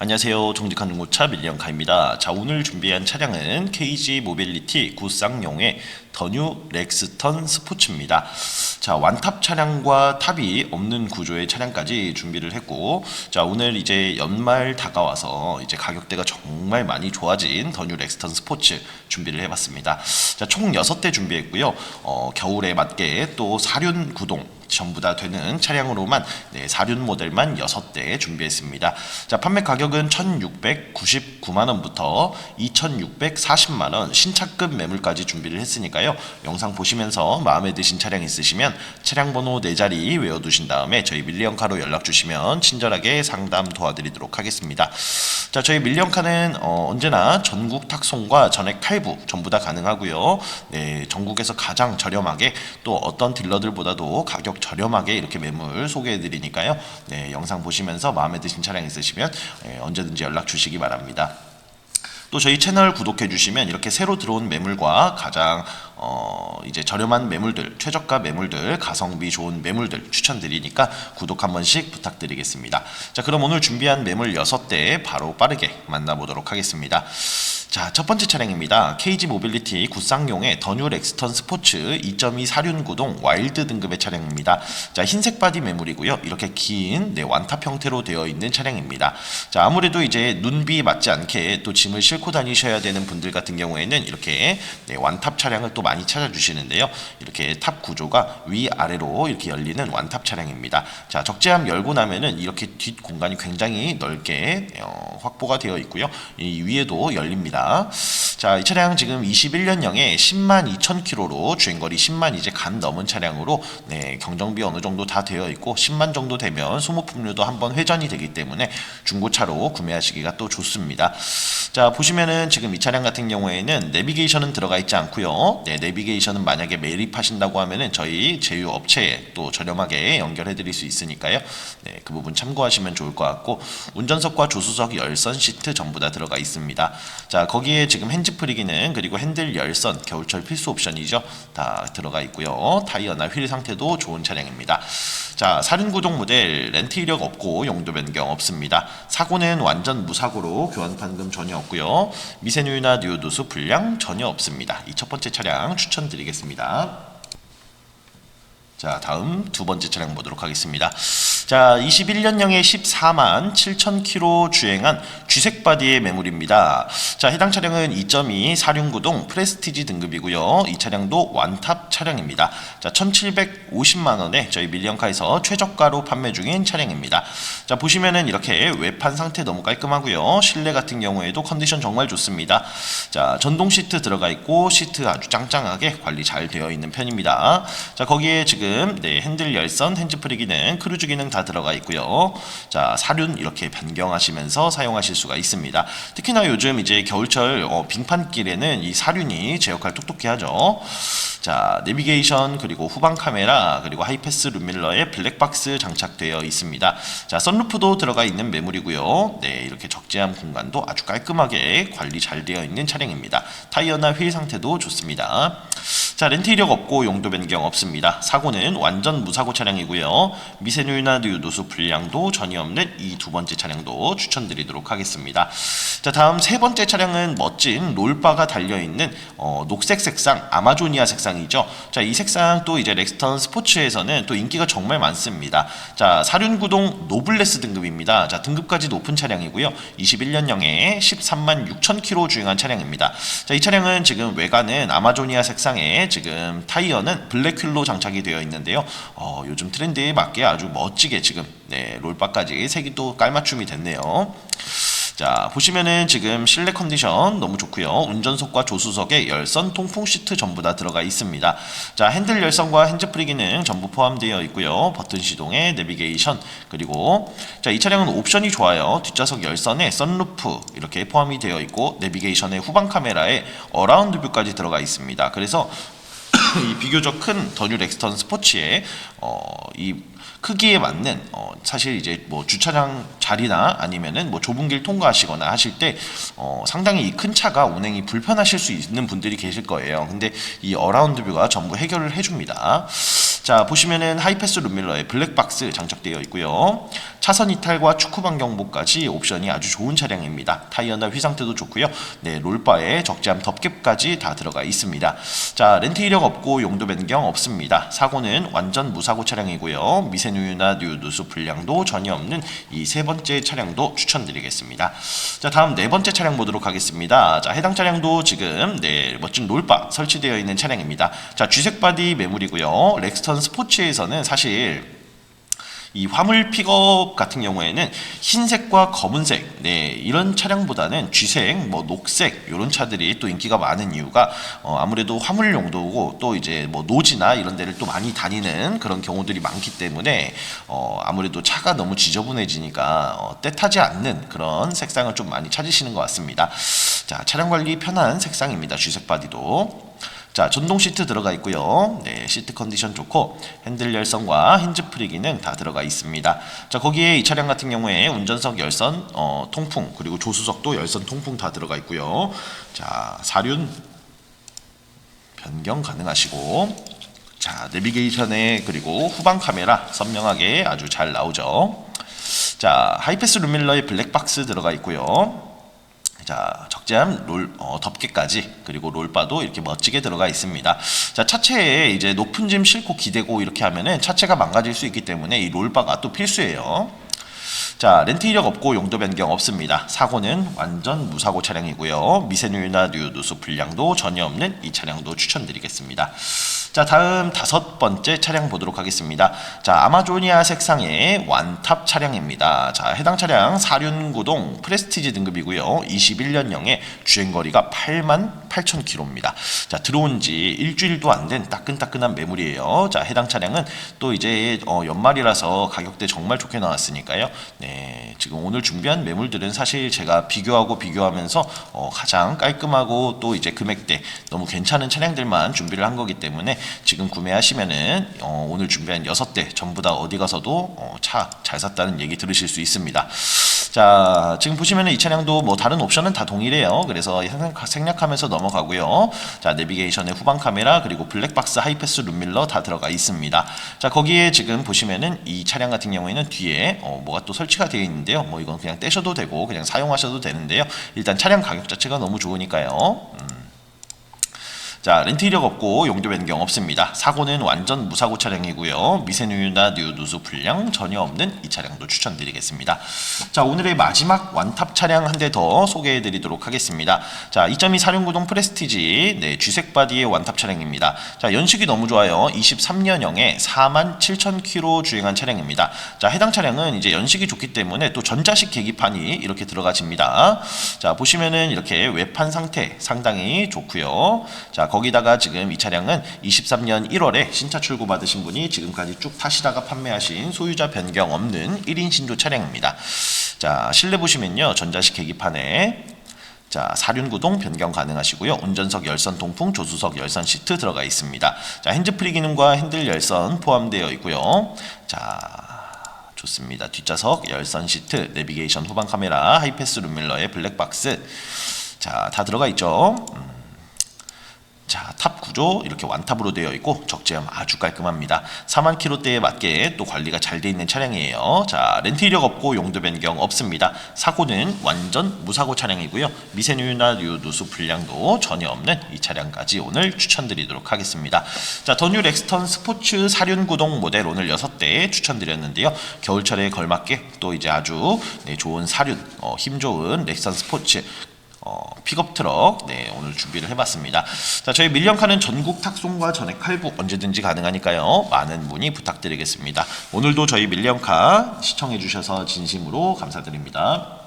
안녕하세요. 정직한 중고차 밀리언카입니다. 자, 오늘 준비한 차량은 KG 모빌리티 구쌍용의 더뉴 렉스턴 스포츠입니다. 자, 완탑 차량과 탑이 없는 구조의 차량까지 준비를 했고, 자, 오늘 이제 연말 다가와서 이제 가격대가 정말 많이 좋아진 더뉴 렉스턴 스포츠 준비를 해봤습니다. 자, 총 6대 준비했고요. 어, 겨울에 맞게 또 사륜 구동 전부 다 되는 차량으로만 네, 사륜 모델만 6대 준비했습니다. 자, 판매 가격은 1,699만 원부터 2,640만 원 신차급 매물까지 준비를 했으니까요. 영상 보시면서 마음에 드신 차량 있으시면 차량 번호 4자리 외워 두신 다음에 저희 밀리언카로 연락 주시면 친절하게 상담 도와드리도록 하겠습니다. 자, 저희 밀리언카는 어, 언제나 전국 탁송과 전액 할부 전부 다 가능하고요. 네, 전국에서 가장 저렴하게 또 어떤 딜러들보다도 가격 저렴하게 이렇게 매물 소개해 드리니까요. 네, 영상 보시면서 마음에 드신 차량 있으시면 예, 언제든지 연락 주시기 바랍니다. 또 저희 채널 구독해 주시면 이렇게 새로 들어온 매물과 가장 어 이제 저렴한 매물들, 최저가 매물들, 가성비 좋은 매물들 추천드리니까 구독 한 번씩 부탁드리겠습니다. 자, 그럼 오늘 준비한 매물 6대 바로 빠르게 만나보도록 하겠습니다. 자, 첫 번째 차량입니다. KG 모빌리티 구쌍용의 더뉴 렉스턴 스포츠 2.2 사륜 구동 와일드 등급의 차량입니다. 자, 흰색 바디 매물이고요. 이렇게 긴 네, 완탑 형태로 되어 있는 차량입니다. 자, 아무래도 이제 눈비 맞지 않게 또 짐을 싣고 다니셔야 되는 분들 같은 경우에는 이렇게 네, 완탑 차량을 또 많이 찾아주시는데요. 이렇게 탑 구조가 위 아래로 이렇게 열리는 완탑 차량입니다. 자, 적재함 열고 나면은 이렇게 뒷 공간이 굉장히 넓게 어, 확보가 되어 있고요. 이 위에도 열립니다. 자, 이 차량 지금 21년형에 10만 2천 킬로로 주행거리 10만 이제 간 넘은 차량으로 네, 경정비 어느 정도 다 되어 있고 10만 정도 되면 소모품료도 한번 회전이 되기 때문에 중고차로 구매하시기가 또 좋습니다. 자, 보시면은 지금 이 차량 같은 경우에는 내비게이션은 들어가 있지 않고요. 네, 내비게이션은 만약에 매립하신다고 하면은 저희 제휴 업체에 또 저렴하게 연결해 드릴 수 있으니까요. 네, 그 부분 참고하시면 좋을 것 같고 운전석과 조수석 열선 시트 전부 다 들어가 있습니다. 자, 거기에 지금 핸즈프리 기능 그리고 핸들 열선 겨울철 필수 옵션이죠. 다 들어가 있고요. 타이어나 휠 상태도 좋은 차량입니다. 자, 사륜구동 모델 렌트 이력 없고 용도 변경 없습니다. 사고는 완전 무사고로 교환 판금 전혀 없고요. 미세누유나 뉴도수 불량 전혀 없습니다. 이 첫 번째 차량 추천드리겠습니다. 자, 다음 두 번째 차량 보도록 하겠습니다. 자, 21년형에 14만 7천 킬로 주행한 쥐색 바디의 매물입니다. 자, 해당 차량은 2.2 사륜구동 프레스티지 등급이고요. 이 차량도 완탑 차량입니다. 자, 1,750만 원에 저희 밀리언카에서 최저가로 판매 중인 차량입니다. 자, 보시면은 이렇게 외판 상태 너무 깔끔하고요. 실내 같은 경우에도 컨디션 정말 좋습니다. 자, 전동 시트 들어가 있고 시트 아주 짱짱하게 관리 잘 되어 있는 편입니다. 자, 거기에 지금 네, 핸들 열선, 핸즈프리 기능, 크루즈 기능 다 들어가 있고요. 자, 사륜 이렇게 변경하시면서 사용하실 수가 있습니다. 특히나 요즘 이제 겨울철 어, 빙판길에는 이 사륜이 제 역할 똑똑히 하죠. 자, 내비게이션 그리고 후방 카메라 그리고 하이패스 룸밀러에 블랙박스 장착되어 있습니다. 자, 썬루프도 들어가 있는 매물이고요. 네, 이렇게 적재함 공간도 아주 깔끔하게 관리 잘 되어 있는 차량입니다. 타이어나 휠 상태도 좋습니다. 자, 렌트 이력 없고 용도 변경 없습니다. 사고는 완전 무사고 차량이고요. 미세누유나 뉴도수 불량도 전혀 없는 이 두 번째 차량도 추천드리도록 하겠습니다. 자, 다음 세 번째 차량은 멋진 롤바가 달려 있는 어, 녹색 색상 아마조니아 색상이죠. 자, 이 색상 또 이제 렉스턴 스포츠에서는 또 인기가 정말 많습니다. 자, 사륜구동 노블레스 등급입니다. 자, 등급까지 높은 차량이고요. 21년형에 13만 6천 킬로 주행한 차량입니다. 자, 이 차량은 지금 외관은 아마조니아 색상에 지금 타이어는 블랙휠로 장착이 되어 있는데요. 어, 요즘 트렌드에 맞게 아주 멋지게 지금 네, 롤바까지 색이 또 깔맞춤이 됐네요. 자 보시면은 지금 실내 컨디션 너무 좋고요. 운전석과 조수석에 열선 통풍 시트 전부 다 들어가 있습니다. 자 핸들 열선과 핸즈프리 기능 전부 포함되어 있고요. 버튼 시동에 내비게이션 그리고 자 이 차량은 옵션이 좋아요. 뒷좌석 열선에 선루프 이렇게 포함이 되어 있고 내비게이션에 후방 카메라에 어라운드 뷰까지 들어가 있습니다. 그래서 이 비교적 큰 더뉴 렉스턴 스포츠의 어, 이 크기에 맞는 어, 사실 이제 뭐 주차장 자리나 아니면은 뭐 좁은 길 통과하시거나 하실 때 어, 상당히 이큰 차가 운행이 불편하실 수 있는 분들이 계실 거예요. 근데 이 어라운드 뷰가 전부 해결을 해줍니다. 자 보시면은 하이패스 룸밀러에 블랙박스 장착되어 있고요. 차선 이탈과 축구 반경보까지 옵션이 아주 좋은 차량입니다. 타이어나 휘 상태도 좋고요. 네, 롤바에 적재함 덮개까지 다 들어가 있습니다. 자, 렌트 이력 없고 용도 변경 없습니다. 사고는 완전 무사고 차량이고요. 미세누유나 누유누수 불량도 전혀 없는 이 세 번째 차량도 추천드리겠습니다. 자, 다음 네 번째 차량 보도록 하겠습니다. 자, 해당 차량도 지금 네, 멋진 롤바 설치되어 있는 차량입니다. 자, 쥐색 바디 매물이고요. 렉스턴 스포츠에서는 사실 이 화물 픽업 같은 경우에는 흰색과 검은색 네 이런 차량보다는 쥐색 뭐 녹색 이런 차들이 또 인기가 많은 이유가 어, 아무래도 화물 용도고 또 이제 뭐 노지나 이런 데를 또 많이 다니는 그런 경우들이 많기 때문에 어, 아무래도 차가 너무 지저분해지니까 어, 때타지 않는 그런 색상을 좀 많이 찾으시는 것 같습니다. 자 차량 관리 편한 색상입니다 쥐색 바디도 자, 전동 시트 들어가 있고요. 네, 시트 컨디션 좋고 핸들 열선과 핸즈 프리 기능 다 들어가 있습니다. 자, 거기에 이 차량 같은 경우에 운전석 열선, 어, 통풍 그리고 조수석도 열선 통풍 다 들어가 있고요. 자, 사륜 변경 가능하시고 자, 내비게이션에 그리고 후방 카메라 선명하게 아주 잘 나오죠. 자, 하이패스 룸밀러에 블랙박스 들어가 있고요. 자, 적재함 롤 어, 덮개까지 그리고 롤바도 이렇게 멋지게 들어가 있습니다. 자, 차체에 이제 높은 짐 싣고 기대고 이렇게 하면은 차체가 망가질 수 있기 때문에 이 롤바가 또 필수예요. 자, 렌트 이력 없고 용도 변경 없습니다. 사고는 완전 무사고 차량이고요. 미세누유나 누유누수 불량도 전혀 없는 이 차량도 추천드리겠습니다. 자, 다음 다섯 번째 차량 보도록 하겠습니다. 자, 아마조니아 색상의 완탑 차량입니다. 자, 해당 차량 사륜구동 프레스티지 등급이고요. 21년형에 주행거리가 8만 8천 킬로입니다. 자, 들어온 지 일주일도 안 된 따끈따끈한 매물이에요. 자, 해당 차량은 또 이제 어, 연말이라서 가격대 정말 좋게 나왔으니까요. 네, 지금 오늘 준비한 매물들은 사실 제가 비교하고 비교하면서 어, 가장 깔끔하고 또 이제 금액대 너무 괜찮은 차량들만 준비를 한 거기 때문에 지금 구매하시면은 어, 오늘 준비한 여섯 대 전부 다 어디 가서도 어, 차잘 샀다는 얘기 들으실 수 있습니다. 자, 지금 보시면은 이 차량도 뭐 다른 옵션은 다 동일해요. 그래서 생략- 생략하면서 넘어가고요. 자, 내비게이션의 후방 카메라 그리고 블랙박스 하이패스 룸밀러 다 들어가 있습니다. 자, 거기에 지금 보시면은 이 차량 같은 경우에는 뒤에 어, 뭐가 또 설치가 되어 있는데요. 뭐 이건 그냥 떼셔도 되고 그냥 사용하셔도 되는데요. 일단 차량 가격 자체가 너무 좋으니까요. 음. 자, 렌트 이력 없고 용도 변경 없습니다. 사고는 완전 무사고 차량이고요. 미세누유나 누유누수 불량 전혀 없는 이 차량도 추천드리겠습니다. 자, 오늘의 마지막 완탑 차량 한 대 더 소개해 드리도록 하겠습니다. 자, 2.2 사륜구동 프레스티지 네, 쥐색 바디의 완탑 차량입니다. 자, 연식이 너무 좋아요. 23년형에 4만 7천 킬로 주행한 차량입니다. 자, 해당 차량은 이제 연식이 좋기 때문에 또 전자식 계기판이 이렇게 들어가집니다. 자, 보시면은 이렇게 외판 상태 상당히 좋고요. 자, 거기다가 지금 이 차량은 23년 1월에 신차 출고 받으신 분이 지금까지 쭉 타시다가 판매하신 소유자 변경 없는 1인 신조 차량입니다. 자, 실내 보시면요. 전자식 계기판에 자, 사륜구동 변경 가능하시고요. 운전석 열선 통풍, 조수석 열선 시트 들어가 있습니다. 자, 핸즈프리 기능과 핸들 열선 포함되어 있고요. 자, 좋습니다. 뒷좌석 열선 시트, 내비게이션 후방 카메라, 하이패스 룸밀러의 블랙박스. 자, 다 들어가 있죠. 음. 자, 탑 구조 이렇게 완탑으로 되어 있고 적재함 아주 깔끔합니다. 4만 킬로대에 맞게 또 관리가 잘 돼 있는 차량이에요. 자, 렌트 이력 없고 용도 변경 없습니다. 사고는 완전 무사고 차량이고요. 미세누유나 유누수 불량도 전혀 없는 이 차량까지 오늘 추천드리도록 하겠습니다. 자, 더뉴 렉스턴 스포츠 사륜 구동 모델 오늘 6대 추천드렸는데요. 겨울철에 걸맞게 또 이제 아주 네, 좋은 사륜, 어, 힘 좋은 렉스턴 스포츠 어, 픽업 트럭 네 오늘 준비를 해봤습니다. 자 저희 밀령카는 전국 탁송과 전액 할부 언제든지 가능하니까요 많은 문의 부탁드리겠습니다. 오늘도 저희 밀령카 시청해주셔서 진심으로 감사드립니다.